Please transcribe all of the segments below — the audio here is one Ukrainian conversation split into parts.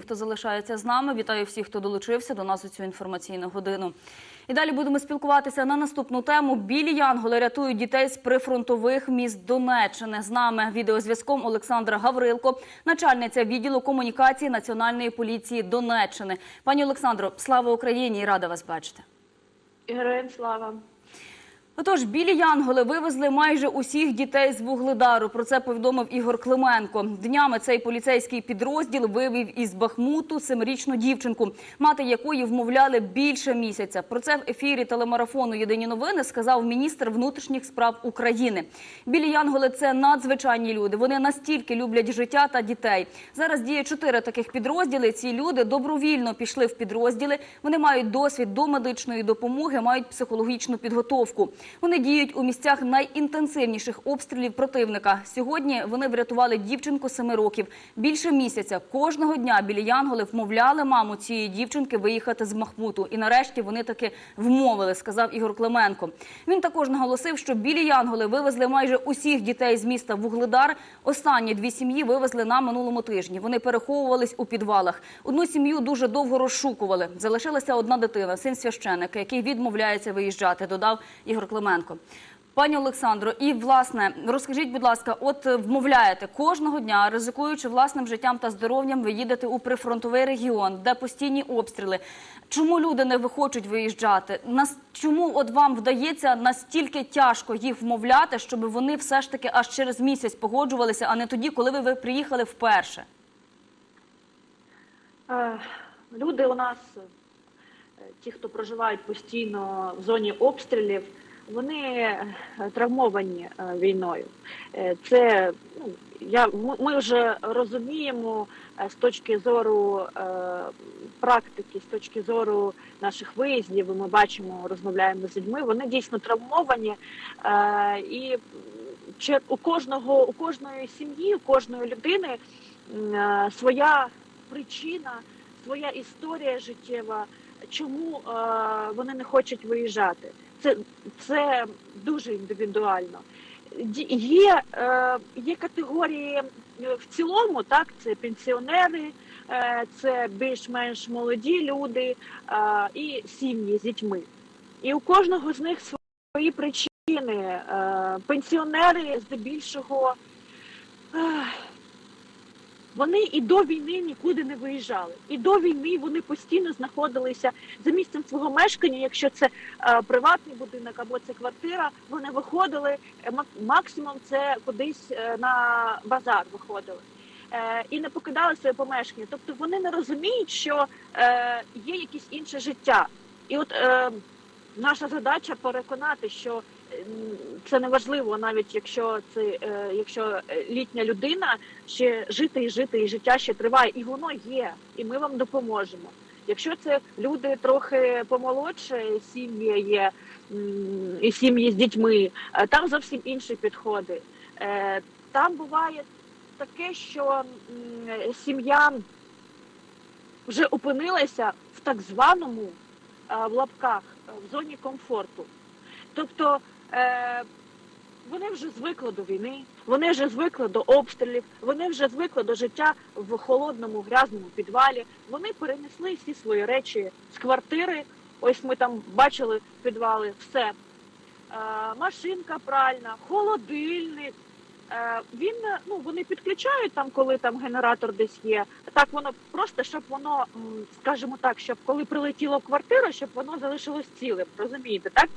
Хто залишається з нами, вітаю всіх, хто долучився до нас у цю інформаційну годину. І далі будемо спілкуватися на наступну тему. Білі янголи рятують дітей з прифронтових міст Донеччини. З нами відеозв'язком Олександра Гаврилко, начальниця відділу комунікації Національної поліції Донеччини. Пані Олександро, слава Україні і рада вас бачити. Героям слава. Отож, білі янголи вивезли майже усіх дітей з Вугледару. Про це повідомив Ігор Клименко. Днями цей поліцейський підрозділ вивів із Бахмуту семирічну дівчинку, мати якої вмовляли більше місяця. Про це в ефірі телемарафону Єдині новини сказав міністр внутрішніх справ України. Білі янголи це надзвичайні люди. Вони настільки люблять життя та дітей. Зараз діє чотири таких підрозділи. Ці люди добровільно пішли в підрозділи. Вони мають досвід до медичної допомоги, мають психологічну підготовку. Вони діють у місцях найінтенсивніших обстрілів противника. Сьогодні вони врятували дівчинку семи років. Більше місяця кожного дня білі янголи вмовляли маму цієї дівчинки виїхати з Махмуту. І нарешті вони таки вмовили, сказав Ігор Клименко. Він також наголосив, що білі янголи вивезли майже усіх дітей з міста Вугледар. Останні дві сім'ї вивезли на минулому тижні. Вони переховувались у підвалах. Одну сім'ю дуже довго розшукували. Залишилася одна дитина, син священика, який відмовляється виїжджати. Додав Ігор Клименко. Пані Олександро, і власне розкажіть, будь ласка, от е, вмовляєте кожного дня, ризикуючи власним життям та здоров'ям, ви їдете у прифронтовий регіон, де постійні обстріли. Чому люди не вихочуть виїжджати? Нас чому от вам вдається настільки тяжко їх вмовляти, щоб вони все ж таки аж через місяць погоджувалися, а не тоді, коли ви, ви приїхали вперше? Е, Люди у нас, е, ті, хто проживають постійно в зоні обстрілів, вони е, травмовані е, війною. Е, Це ну, я ми- вже розуміємо з точки зору практики, з точки зору наших виїздів. Ми бачимо, розмовляємо з людьми. Вони дійсно травмовані і у кожного, у кожної сім'ї, у кожної людини своя причина, своя історія життєва, чому вони не хочуть виїжджати. Це, це дуже індивідуально. Є, е, є категорії е, в цілому, так, це пенсіонери, е, це більш-менш молоді люди і сім'ї з дітьми. І у кожного з них свої причини. Пенсіонери здебільшого вони і до війни нікуди не виїжджали. І до війни вони постійно знаходилися за місцем свого мешкання. Якщо це е, приватний будинок або це квартира, вони виходили е, мак- максимум це кудись е, на базар виходили. Е, і не покидали своє помешкання. Тобто вони не розуміють, що е, є якесь інше життя. І от е, наша задача переконати, що це не важливо, навіть якщо це е, якщо е, літня людина ще жити і жити, і життя ще триває, і воно є, і ми вам допоможемо. Якщо це люди трохи помолодше, сім'ї є і сім'ї з дітьми, е, там зовсім інші підходи. Там буває таке, що сім'я вже опинилася в так званому в лапках в зоні комфорту. Тобто вони вже звикли до війни, вони вже звикли до обстрілів, вони вже звикли до життя в холодному грязному підвалі. Вони перенесли всі свої речі з квартири. Ось ми там бачили підвали, все. Е, машинка пральна, холодильник. Е, він е, ну вони підключають там, коли там генератор десь є. Так воно просто щоб воно, скажімо так, щоб коли прилетіло в квартиру, щоб воно залишилось цілим. Розумієте, так?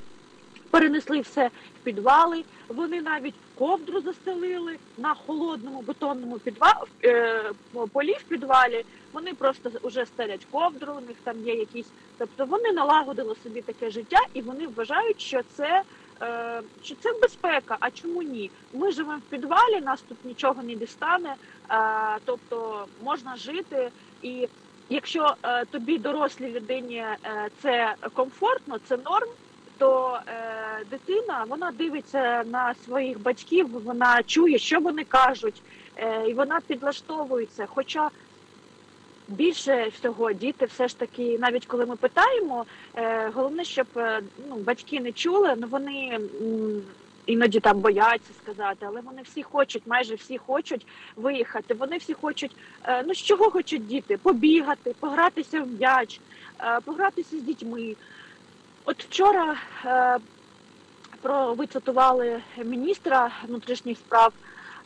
Перенесли все в підвали. Вони навіть ковдру застелили на холодному бетонному підва... е, полі в підвалі. Вони просто вже стелять ковдру. У них там є якісь, тобто вони налагодили собі таке життя, і вони вважають, що це. е, Що це безпека, а чому ні? Ми живемо в підвалі, нас тут нічого не дістане, е, тобто можна жити. І якщо е, тобі дорослій людині е, це комфортно, це норм, то е, дитина вона дивиться на своїх батьків, вона чує, що вони кажуть, е, і вона підлаштовується. Хоча більше всього діти все ж таки, навіть коли ми питаємо, е, головне, щоб е, ну, батьки не чули, ну вони м, іноді там бояться сказати, але вони всі хочуть, майже всі хочуть виїхати. Вони всі хочуть, е, ну з чого хочуть діти? Побігати, погратися в м'яч, е, погратися з дітьми. От вчора е, про ви цитували міністра внутрішніх справ.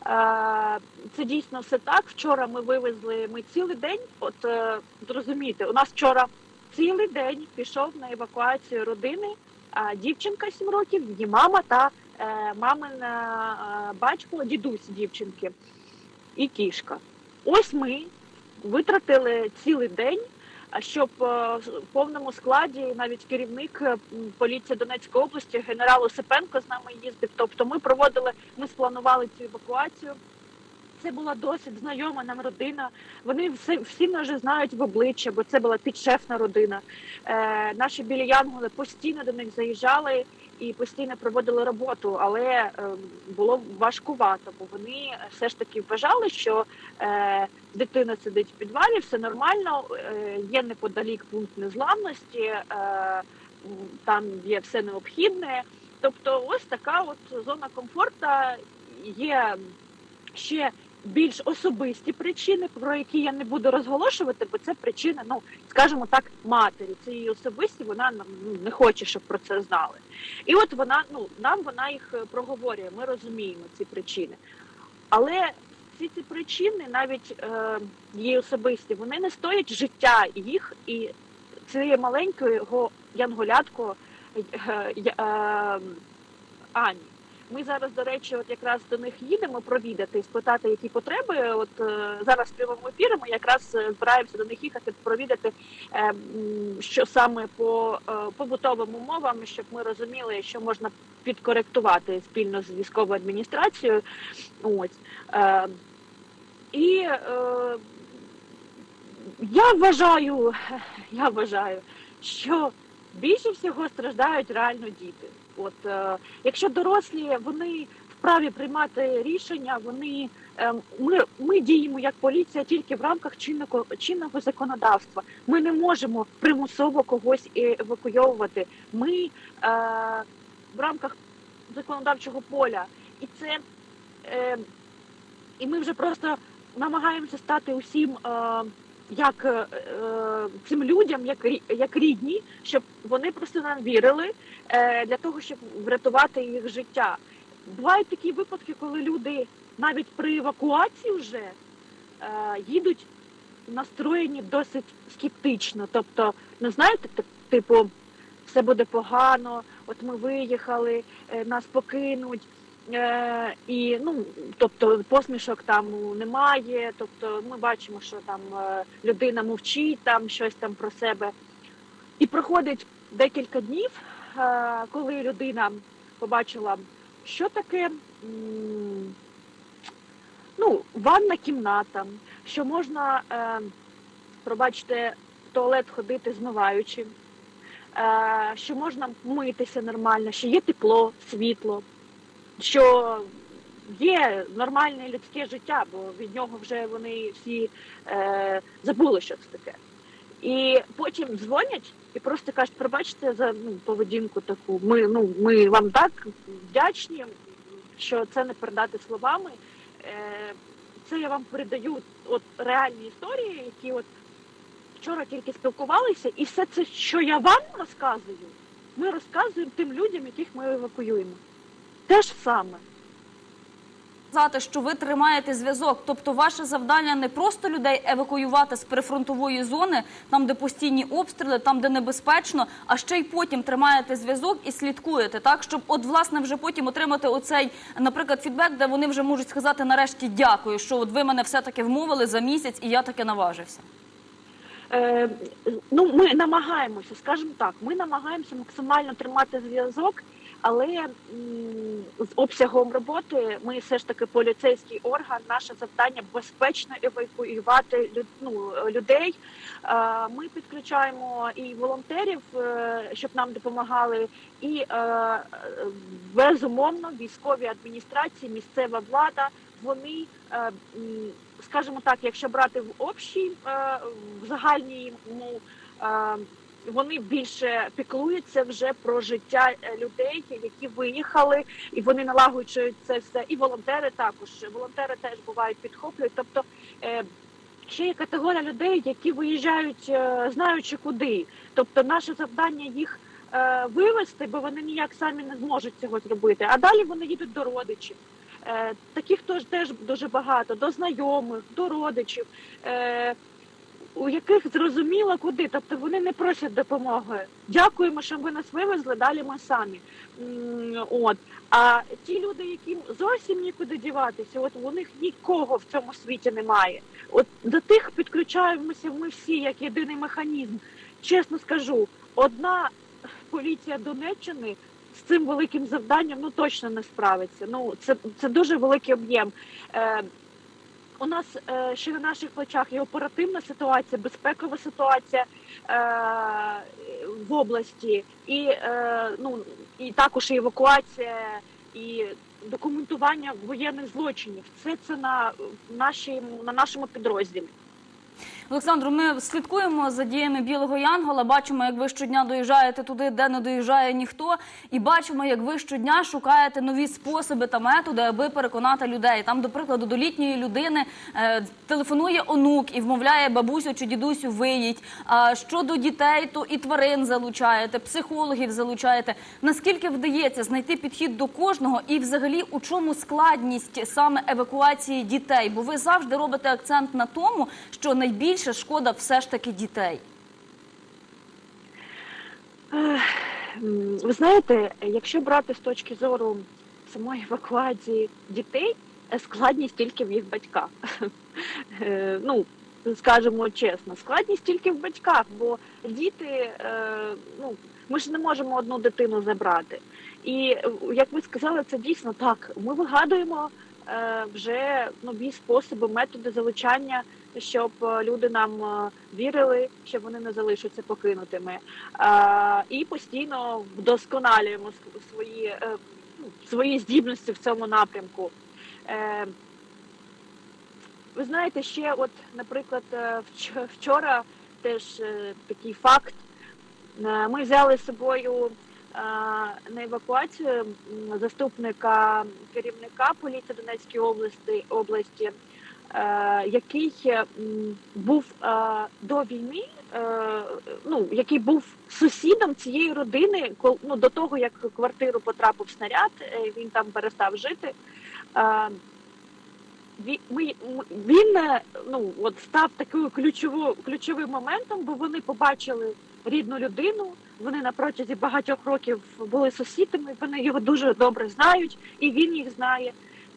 Е, Це дійсно все так. Вчора ми вивезли ми цілий день. От е, зрозумійте, у нас вчора цілий день пішов на евакуацію родини. а, Дівчинка 7 років, її мама та е, мамин е, батько, дідусь дівчинки і кішка. Ось ми витратили цілий день, щоб е, в повному складі навіть керівник е, поліції Донецької області генерал Осипенко з нами їздив. Тобто ми проводили, ми спланували цю евакуацію. Це була досить знайома нам родина. Вони все всі нас вже знають в обличчя, бо це була підшефна родина. Е, наші білі янголи постійно до них заїжджали і постійно проводили роботу, але е, було важкувато, бо вони все ж таки вважали, що е, дитина сидить в підвалі, все нормально, е, є неподалік пункт незламності, там є все необхідне. Тобто, ось така от зона комфорту є ще більш особисті причини, про які я не буду розголошувати, бо це причина, ну скажімо так, матері. Це її особисті, вона ну, не хоче, щоб про це знали. І от вона, ну нам вона їх е, проговорює. Ми розуміємо ці причини. Але всі ці причини, навіть е, її особисті, вони не стоять життя їх і цієї маленької янголятко е, е, е, Ані. Ми зараз, до речі, от якраз до них їдемо провідати спитати, які потреби. От е, зараз в прямому ефірі ми якраз е, збираємося до них їхати, провідати, е, що саме по побутовим умовам, щоб ми розуміли, що можна підкоректувати спільно з військовою адміністрацією. Е, і я вважаю, я вважаю, що більше всього страждають реально діти. От е, якщо дорослі вони вправі приймати рішення, вони е, ми, ми діємо як поліція тільки в рамках чинного чинного законодавства. Ми не можемо примусово когось евакуйовувати. Ми е, в рамках законодавчого поля, і це е, і ми вже просто намагаємося стати усім. Е, як е, е, цим людям, як як рідні, щоб вони просто нам вірили е, для того, щоб врятувати їх життя. Бувають такі випадки, коли люди навіть при евакуації вже їдуть настроєні досить скептично. Тобто, ну знаєте, типу, все буде погано, от ми виїхали, нас покинуть. Е, і ну, тобто посмішок там немає. Тобто, ми бачимо, що там е, людина мовчить, там щось там про себе. І проходить декілька днів, е, коли людина побачила, що таке ну, ванна кімната, що можна, пробачте, в туалет ходити змиваючи, що можна митися нормально, що є тепло, світло, що є нормальне людське життя, бо від нього вже вони всі е, забули, що це таке. І потім дзвонять і просто кажуть, пробачте за ну, поведінку таку. Ми ну ми вам так вдячні, що це не передати словами. Е, це я вам передаю от реальні історії, які от вчора тільки спілкувалися, і все це, що я вам розказую, ми розказуємо тим людям, яких ми евакуюємо. Те ж саме. Сказати, що ви тримаєте зв'язок, тобто ваше завдання не просто людей евакуювати з прифронтової зони, там де постійні обстріли, там де небезпечно, а ще й потім тримаєте зв'язок і слідкуєте, так щоб от власне вже потім отримати оцей, наприклад, фідбек, де вони вже можуть сказати нарешті дякую, що от ви мене все таки вмовили за місяць, і я таки наважився. Е, ну, ми намагаємося, скажімо так, ми намагаємося максимально тримати зв'язок, але з обсягом роботи ми все ж таки поліцейський орган. Наше завдання безпечно евакуювати ну, людей. Е, ми підключаємо і волонтерів, е, щоб нам допомагали, і е, безумовно військові адміністрації, місцева влада. Вони, скажімо так, якщо брати в общій, в загальній ну, вони більше піклуються вже про життя е, людей, які виїхали, і вони налагоджують це все. І волонтери також волонтери теж бувають підхоплюють. Тобто е, ще є категорія людей, які виїжджають, е, знаючи куди. Тобто, наше завдання їх вивезти, бо вони ніяк самі не зможуть цього зробити. А далі вони їдуть до родичів. Таких теж дуже багато, до знайомих, до родичів. У яких зрозуміло куди, тобто вони не просять допомоги. Дякуємо, що ви нас вивезли. Далі ми самі. От а ті люди, яким зовсім нікуди діватися, от у них нікого в цьому світі немає. От до тих підключаємося ми всі як єдиний механізм. Чесно скажу, одна поліція Донеччини з цим великим завданням ну точно не справиться. Ну це, це дуже великий об'єм. Е, у нас е, ще на наших плечах і оперативна ситуація, безпекова ситуація е, в області, і е, ну і також і евакуація, і документування воєнних злочинів. Все це на нашій на нашому підрозділі. Олександру, ми слідкуємо за діями білого Янгола. Бачимо, як ви щодня доїжджаєте туди, де не доїжджає ніхто, і бачимо, як ви щодня шукаєте нові способи та методи, аби переконати людей. Там, до прикладу, до літньої людини е, телефонує онук і вмовляє бабусю чи дідусю виїдь. А щодо дітей, то і тварин залучаєте, психологів залучаєте. Наскільки вдається знайти підхід до кожного, і взагалі у чому складність саме евакуації дітей? Бо ви завжди робите акцент на тому, що найбільше шкода все ж таки дітей. Ви знаєте, якщо брати з точки зору самої евакуації дітей, е, складність тільки в їх батьках. Е, Ну, скажемо чесно, складність тільки в батьках, бо діти, е, ну, ми ж не можемо одну дитину забрати. І е, як ви сказали, це дійсно так. Ми вигадуємо е, вже нові способи, методи залучання, щоб е, люди нам е, вірили, що вони не залишаться покинутими. І постійно вдосконалюємо свої, е, ну, свої здібності в цьому напрямку. Ви знаєте, ще, от, наприклад, вчора теж такий факт. Ми взяли з собою на евакуацію заступника керівника поліції Донецької області, області який був е, до війни, е, ну який був сусідом цієї родини, ну, до того як в квартиру потрапив снаряд, е, він там перестав жити. Е, ми, він е, ну, от став ключовою ключовим моментом, бо вони побачили рідну людину. Вони на протязі багатьох років були сусідами, вони його дуже добре знають, і він їх знає.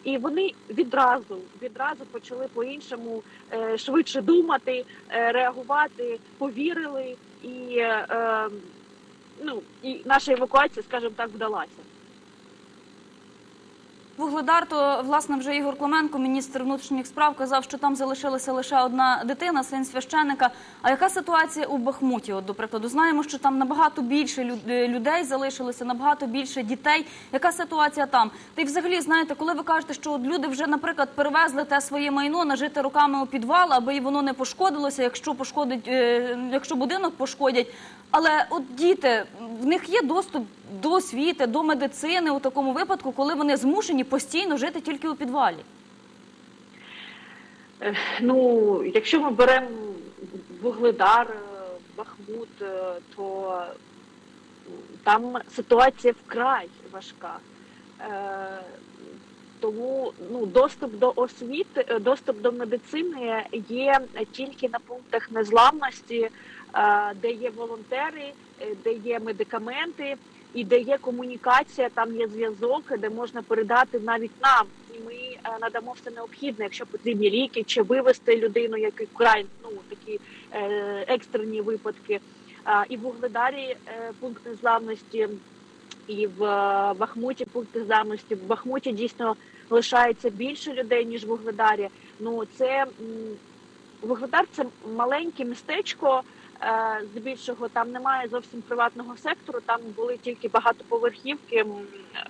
І вони відразу відразу почали по-іншому е, швидше думати, е, реагувати, повірили, і, е, е, ну, і наша евакуація, скажімо так, вдалася. Вугледар, то власне вже Ігор Клименко, міністр внутрішніх справ, казав, що там залишилася лише одна дитина, син священика. А яка ситуація у Бахмуті? От, до прикладу, знаємо, що там набагато більше е, людей залишилося, набагато більше дітей. Яка ситуація там? Та й взагалі знаєте, коли ви кажете, що люди вже, наприклад, перевезли те своє майно нажити руками у підвал, аби і воно не пошкодилося, якщо пошкодить, е, якщо будинок пошкодять. Але от діти, в них є доступ до освіти, до медицини у такому випадку, коли вони змушені постійно жити тільки у підвалі. Е, Ну, якщо ми беремо Вугледар, е, Бахмут, е, то там ситуація вкрай важка. Тому ну, доступ до освіти, доступ до медицини є тільки на пунктах незламності, де є волонтери, де є медикаменти і де є комунікація, там є зв'язок, де можна передати навіть нам. І ми е, надамо все необхідне, якщо потрібні ліки, чи вивести людину, як вкрай ну такі е, екстрені випадки. І в Вугледарі е, пункт незламності, і в Бахмуті пункт незламності. В Бахмуті дійсно лишається більше людей ніж в Вугледарі. Ну це Вугледар це маленьке містечко. Е, Здебільшого там немає зовсім приватного сектору. Там були тільки багатоповерхівки,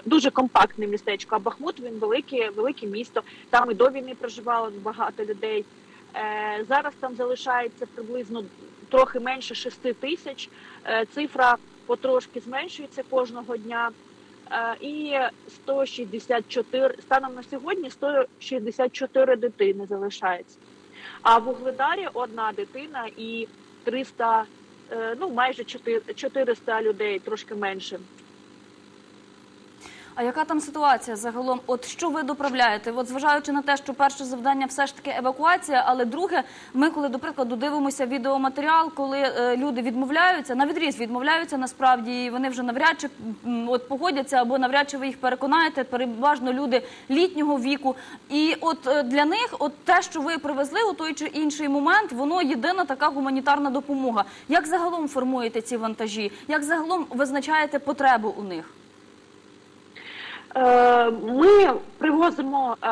дуже компактне містечко. А Бахмут він велике, велике місто. Там і до війни проживало багато людей. Е, Зараз там залишається приблизно трохи менше 6 тисяч. Е, Цифра потрошки зменшується кожного дня. І 164, станом на сьогодні 164 дитини залишається. А в Угледарі одна дитина і 300, е, ну майже 4 400 людей, трошки менше. А яка там ситуація загалом? От що ви доправляєте? От зважаючи на те, що перше завдання все ж таки евакуація, але друге, ми коли до прикладу дивимося відеоматеріал, коли е, люди відмовляються, на відріз відмовляються насправді, і вони вже навряд чи от погодяться або навряд чи ви їх переконаєте. Переважно люди літнього віку. І от е, для них, от те, що ви привезли у той чи інший момент, воно єдина така гуманітарна допомога. Як загалом формуєте ці вантажі? Як загалом визначаєте потребу у них? Е, Ми привозимо е,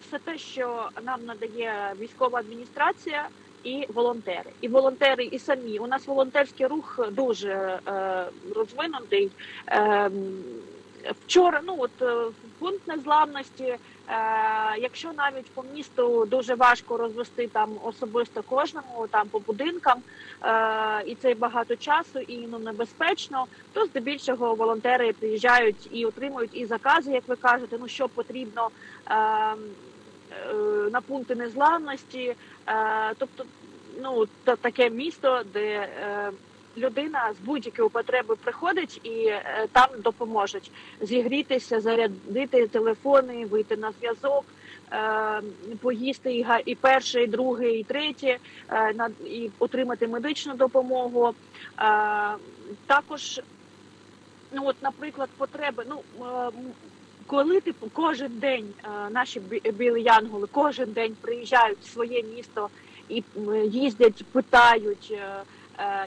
все те, що нам надає військова адміністрація і волонтери. І волонтери, і самі. У нас волонтерський рух дуже е, розвинутий. Вчора, ну от е, пункт незламності. Е, якщо навіть по місту дуже важко розвести там особисто кожному, там по будинкам, е, і це багато часу, і ну небезпечно, то здебільшого волонтери приїжджають і отримують і закази, як ви кажете, ну що потрібно на пункти незламності. Тобто, ну та таке місто, де людина з будь-якої потреби приходить і е, там допоможуть зігрітися, зарядити телефони, вийти на зв'язок. е, Поїсти і перше, і друге, і третє, е, і отримати медичну допомогу. Також, ну от, наприклад, потреби. Ну коли типу кожен день наші бі- білі янголи кожен день приїжджають в своє місто і їздять, питають. Е,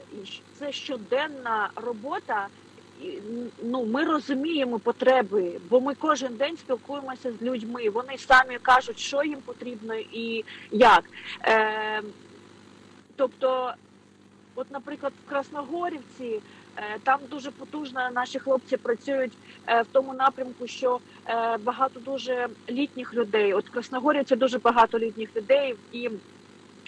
Це щоденна робота. Ну, ми розуміємо потреби, бо ми кожен день спілкуємося з людьми. Вони самі кажуть, що їм потрібно і як. Е, тобто, от, наприклад, в Красногорівці е, там дуже потужно наші хлопці працюють е, в тому напрямку, що е, багато дуже літніх людей. От в Красногорівці дуже багато літніх людей, і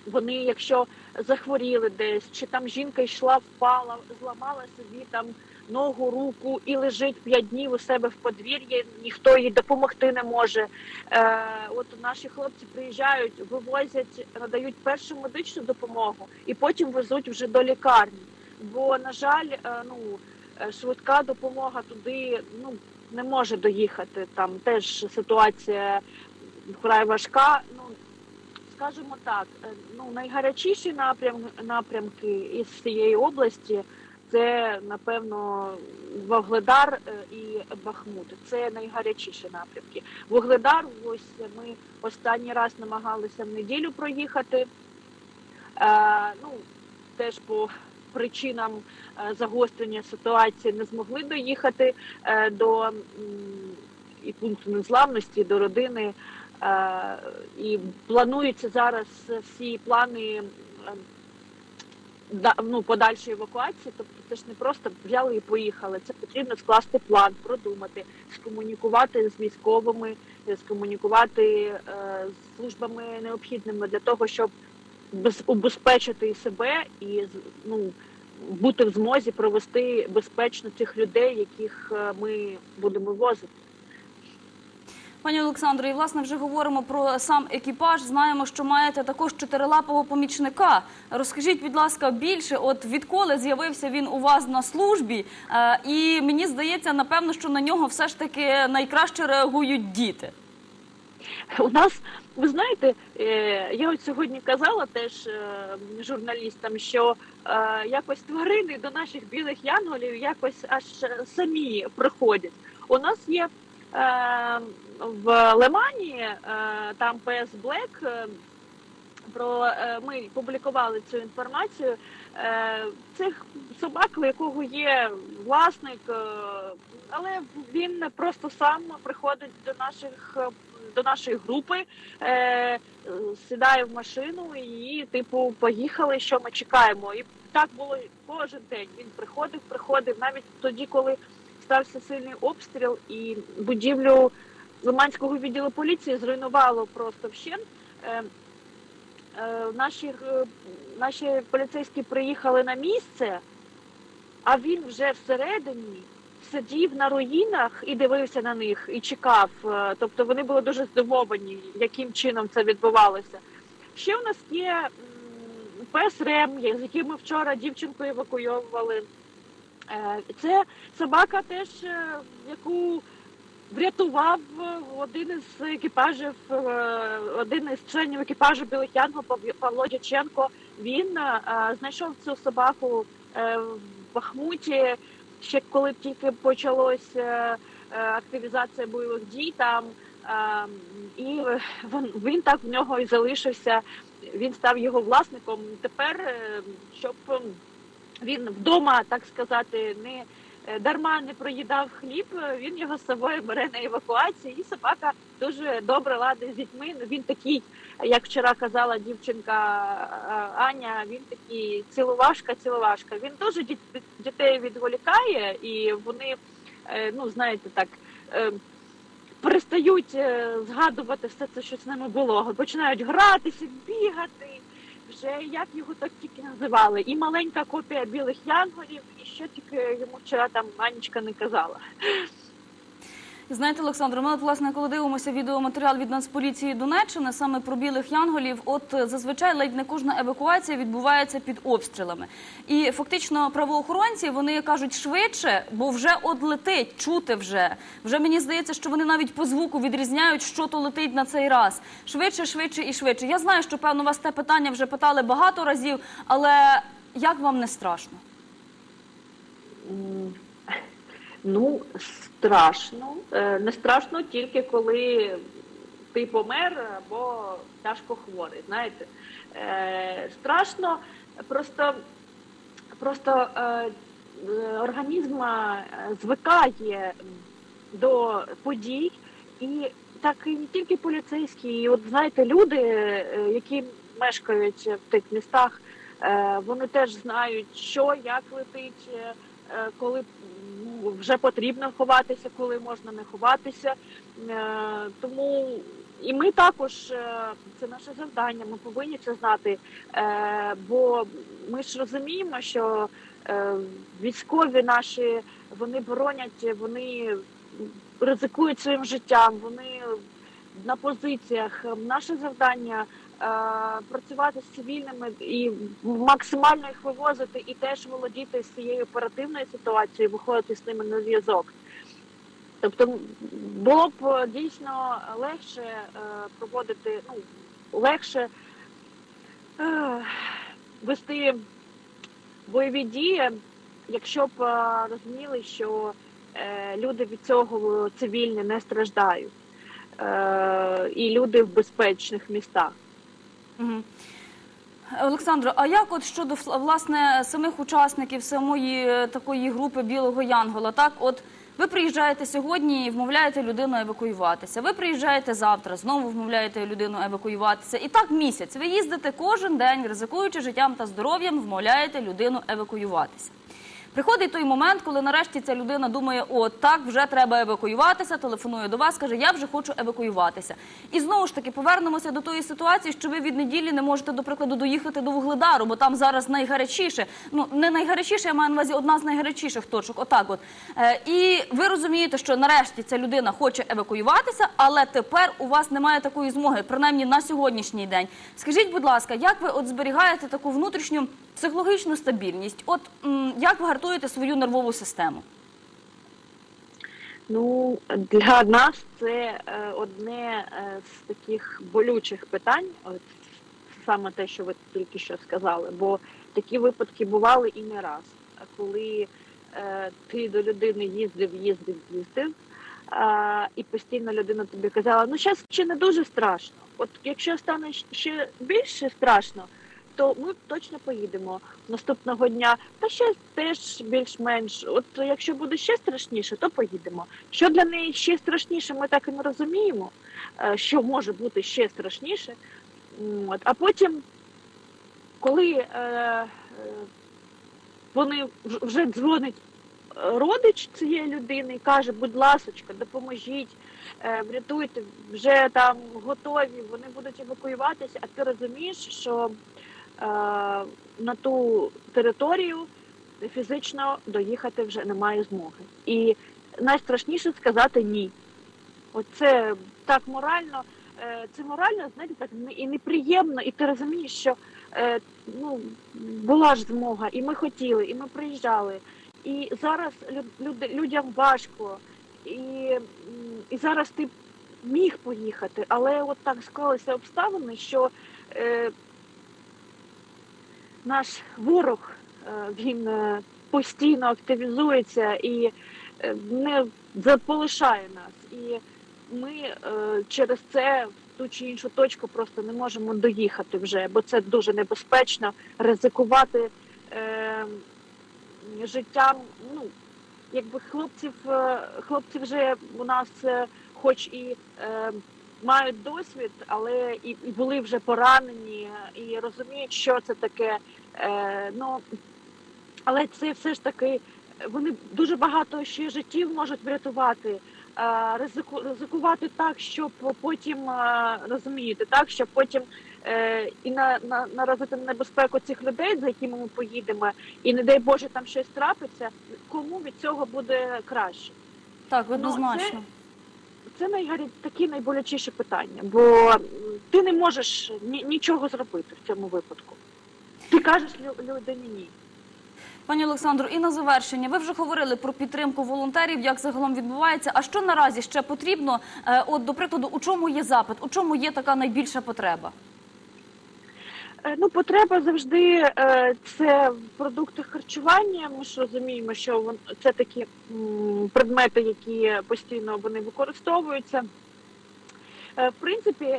вони, якщо захворіли десь, чи там жінка йшла, впала, зламала собі там ногу, руку і лежить п'ять днів у себе в подвір'ї, ніхто їй допомогти не може. Е, от наші хлопці приїжджають, вивозять, надають першу медичну допомогу і потім везуть вже до лікарні. Бо, на жаль, е, ну е, швидка допомога туди ну не може доїхати. Там теж ситуація вкрай важка. Ну скажімо так, е, ну найгарячіші напрям, напрямки із цієї області це напевно Вугледар е, і Бахмут. Це найгарячіші напрямки. Вугледар, ось ми останній раз намагалися в неділю проїхати. Е, ну теж по причинам е, загострення ситуації не змогли доїхати е, до і пункту незламності, до родини. Е, і плануються зараз всі плани е, ну, подальшої евакуації. Тобто це ж не просто взяли і поїхали. Це потрібно скласти план, продумати, скомунікувати з військовими, е, скомунікувати з службами необхідними для того, щоб без, убезпечити себе і ну, бути в змозі провести безпечно цих людей, яких ми будемо возити. Пані Олександро, і власне вже говоримо про сам екіпаж. Знаємо, що маєте також чотирилапого помічника. Розкажіть, будь ласка, більше, от відколи з'явився він у вас на службі, Е, і мені здається, напевно, що на нього все ж таки найкраще реагують діти. У нас, ви знаєте, е, я от сьогодні казала теж е, журналістам, що якось тварини до наших білих янголів якось аж самі приходять. У нас є в Лемані е, там ПС Блек. Про е, ми публікували цю інформацію. Е, Цих собак, у якого є власник, але він просто сам приходить до наших до нашої групи, сідає в машину і, типу, поїхали, що ми чекаємо. І так було кожен день. Він приходив, приходив, навіть тоді, коли стався сильний обстріл, і будівлю Лиманського відділу поліції зруйнувало просто вщент. Е, е, наші, е, наші поліцейські приїхали на місце, а він вже всередині сидів на руїнах і дивився на них, і чекав. Тобто вони були дуже здивовані, яким чином це відбувалося. Ще у нас є пес Рем, з яким ми вчора дівчинку евакуйовували. Це собака теж, яку врятував е, один із екіпажів, е, один із членів екіпажу Білих Янгол Павло Дяченко. Він е, знайшов цю собаку в Бахмуті, ще коли тільки почалась е, активізація бойових дій там. І він, так в нього і залишився. Він став його власником. Тепер, щоб він вдома, так сказати, не дарма не проїдав хліб, е, він його з собою бере на евакуацію, і собака дуже добре ладить з дітьми. Ну, Він такий, як вчора казала дівчинка е, Аня, він такий цілувашка, цілувашка. Він дуже дітей відволікає, і вони, е, ну знаєте, так. е, Перестають е, згадувати все це, що з ними було. Починають гратися, бігати. Вже як його так тільки називали. І маленька копія білих янголів, і що тільки йому вчора там Анічка не казала. Знаєте, Олександр, ми от, власне, коли дивимося відеоматеріал від Нацполіції Донеччини, саме про білих янголів, от е, зазвичай ледь не кожна евакуація відбувається під обстрілами. І фактично правоохоронці вони кажуть швидше, бо вже от летить, чути вже. Вже мені здається, що вони навіть по звуку відрізняють, що то летить на цей раз. Швидше, швидше і швидше. Я знаю, що певно вас те питання вже питали багато разів, але як вам не страшно? Ну, страшно. Е, Не страшно тільки коли ти помер або тяжко хворий. Знаєте, Е, страшно просто, просто е, організм звикає до подій, і так і не тільки поліцейські, і от знаєте, люди, які мешкають в тих містах, вони теж знають, що як летить. коли вже потрібно ховатися, коли можна не ховатися. Е, Тому і ми також е, це наше завдання. Ми повинні це знати. Е, Бо ми ж розуміємо, що військові наші вони боронять, вони ризикують своїм життям, вони на позиціях. Наше завдання працювати з цивільними і максимально їх вивозити, і теж володіти з цією оперативною ситуацією, виходити з ними на зв'язок. Тобто було б е, дійсно легше е, проводити, ну легше е, вести бойові дії, якщо б е, розуміли, що е, люди від цього цивільні не страждають, е, і люди в безпечних містах. Олександро, а як от щодо власне самих учасників самої е, такої групи Білого Янгола? Так, от ви приїжджаєте сьогодні і вмовляєте людину евакуюватися. Ви приїжджаєте завтра, знову вмовляєте людину евакуюватися. І так місяць. Ви їздите кожен день, ризикуючи життям та здоров'ям, вмовляєте людину евакуюватися. Приходить той момент, коли нарешті ця людина думає, о, так, вже треба евакуюватися, телефонує до вас, каже, я вже хочу евакуюватися. І знову ж таки повернемося до тої ситуації, що ви від неділі не можете, до прикладу, доїхати до Вугледару, бо там зараз найгарячіше, ну не найгарячіше, я маю на увазі одна з найгарячіших точок. Отак, от е, і ви розумієте, що нарешті ця людина хоче евакуюватися, але тепер у вас немає такої змоги, принаймні на сьогоднішній день. Скажіть, будь ласка, як ви от зберігаєте таку внутрішню психологічну стабільність? От як ви гартуєте свою нервову систему? Ну для нас це е, одне е, з таких болючих питань, от саме те, що ви тільки що сказали. Бо такі випадки бували і не раз. Коли е, ти до людини їздив, їздив, їздив, е, і постійно людина тобі казала: ну зараз ще не дуже страшно. От якщо стане ще більше страшно, то ми точно поїдемо наступного дня. Та ще теж більш-менш. От якщо буде ще страшніше, то поїдемо. Що для неї ще страшніше, ми так і не розуміємо, е, що може бути ще страшніше. От. А потім, коли е, е, вони вже дзвонить е, родич цієї людини і каже, будь ласочка, допоможіть, врятуйте, вже там готові, вони будуть евакуюватися, а ти розумієш, що на ту територію фізично доїхати вже немає змоги. І найстрашніше сказати ні. Оце так морально, е, це морально, знаєте, так і неприємно, і ти розумієш, що е, ну, була ж змога, і ми хотіли, і ми приїжджали. І зараз лю- люди, людям важко, і, і зараз ти міг поїхати, але от так склалися обставини, що е, наш ворог е, він е, постійно активізується і е, не заполишає нас. І ми через це в ту чи іншу точку просто не можемо доїхати вже, бо це дуже небезпечно ризикувати е, життям. Ну, якби хлопців, хлопці вже у нас, хоч і мають досвід, але і, і були вже поранені, і розуміють, що це таке. Е, ну, але це все ж таки вони дуже багато ще життів можуть врятувати. е, Ризику, ризикувати так, щоб потім е, розумієте, так щоб потім е, і на, на наразити на небезпеку цих людей, за якими ми поїдемо, і не дай Боже там щось трапиться. Кому від цього буде краще? Так, Ну, однозначно. Це найгарі такі найболячіші питання, бо ти не можеш ні, нічого зробити в цьому випадку. Ти кажеш лю- людині ні. Пані Олександру, і на завершення, ви вже говорили про підтримку волонтерів, як загалом відбувається. А що наразі ще потрібно? Е, От, до прикладу, у чому є запит, у чому є така найбільша потреба? Е, Ну, потреба завжди е, це продукти харчування. Ми ж розуміємо, що це такі предмети, які постійно вони використовуються. Е, В принципі,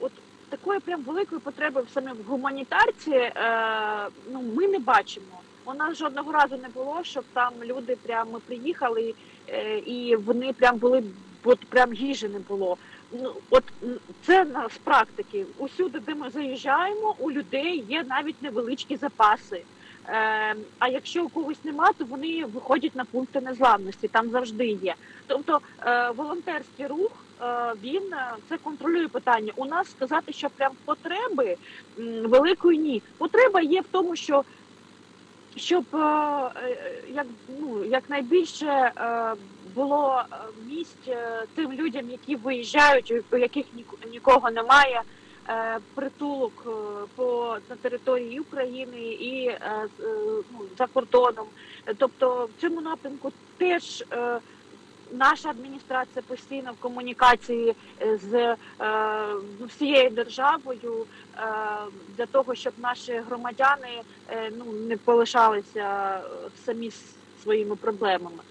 от такої прям великої потреби саме в гуманітарці ну, ми не бачимо. У нас жодного разу не було, щоб там люди прямо приїхали і вони прям були, от прям їжі не було. Ну от це з практики. Усюди, де ми заїжджаємо, у людей є навіть невеличкі запаси. Е, а якщо у когось нема, то вони виходять на пункти незламності. Там завжди є. Тобто е, волонтерський рух е, він е, це контролює питання. У нас сказати, що прям потреби великої ні. Потреба є в тому, що щоб як ну якнайбільше е, було е, місць е, тим людям, які виїжджають, у яких ні- нікого немає. е, Притулок по на території України і ну, за кордоном. Тобто в цьому напрямку теж наша адміністрація постійно в комунікації з всією державою для того, щоб наші громадяни ну не полишалися самі своїми проблемами.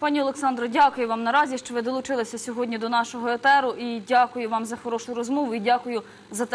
Пані Олександро, дякую вам наразі, що ви долучилися сьогодні до нашого етеру. І дякую вам за хорошу розмову. І дякую за те.